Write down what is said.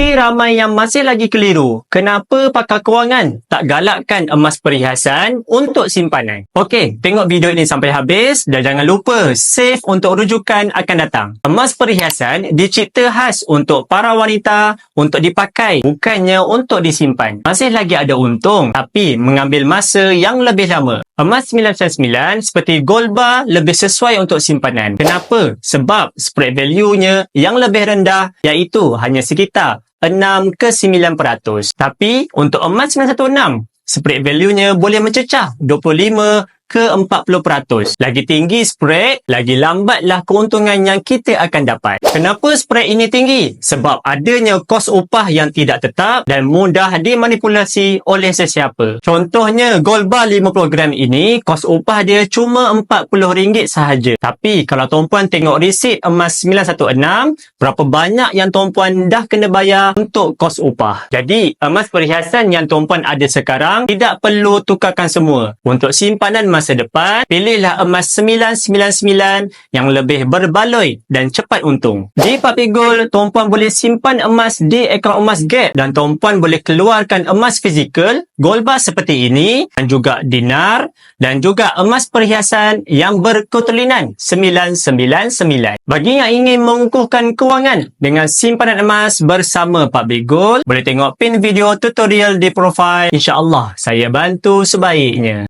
Mesti ramai yang masih lagi keliru. Kenapa pakar kewangan tak galakkan emas perhiasan untuk simpanan? Okey, tengok video ini sampai habis dan jangan lupa save untuk rujukan akan datang. Emas perhiasan dicipta khas untuk para wanita untuk dipakai, bukannya untuk disimpan. Masih lagi ada untung tapi mengambil masa yang lebih lama. Emas 999 seperti gold bar lebih sesuai untuk simpanan. Kenapa? Sebab spread value-nya yang lebih rendah iaitu hanya sekitar 6 ke 9%. Tapi untuk emas 916, spread value-nya boleh mencecah 25 ke 40%. Lagi tinggi spread, lagi lambatlah keuntungan yang kita akan dapat. Kenapa spread ini tinggi? Sebab adanya kos upah yang tidak tetap dan mudah dimanipulasi oleh sesiapa. Contohnya, gold bar 50 gram ini, kos upah dia cuma RM40 sahaja. Tapi kalau tuan-puan tengok resit emas 916, berapa banyak yang tuan-puan dah kena bayar untuk kos upah. Jadi, emas perhiasan yang tuan-puan ada sekarang tidak perlu tukarkan semua. Untuk simpanan masa depan, pilihlah emas 999 yang lebih berbaloi dan cepat untung. Di Papi Gold, tuan-puan boleh simpan emas di akaun emas Gap dan tuan-puan boleh keluarkan emas fizikal, gold bar seperti ini dan juga dinar dan juga emas perhiasan yang berketulinan 999. Bagi yang ingin mengukuhkan kewangan dengan simpanan emas bersama Papi Gold, boleh tengok pin video tutorial di profil. InsyaAllah, saya bantu sebaiknya.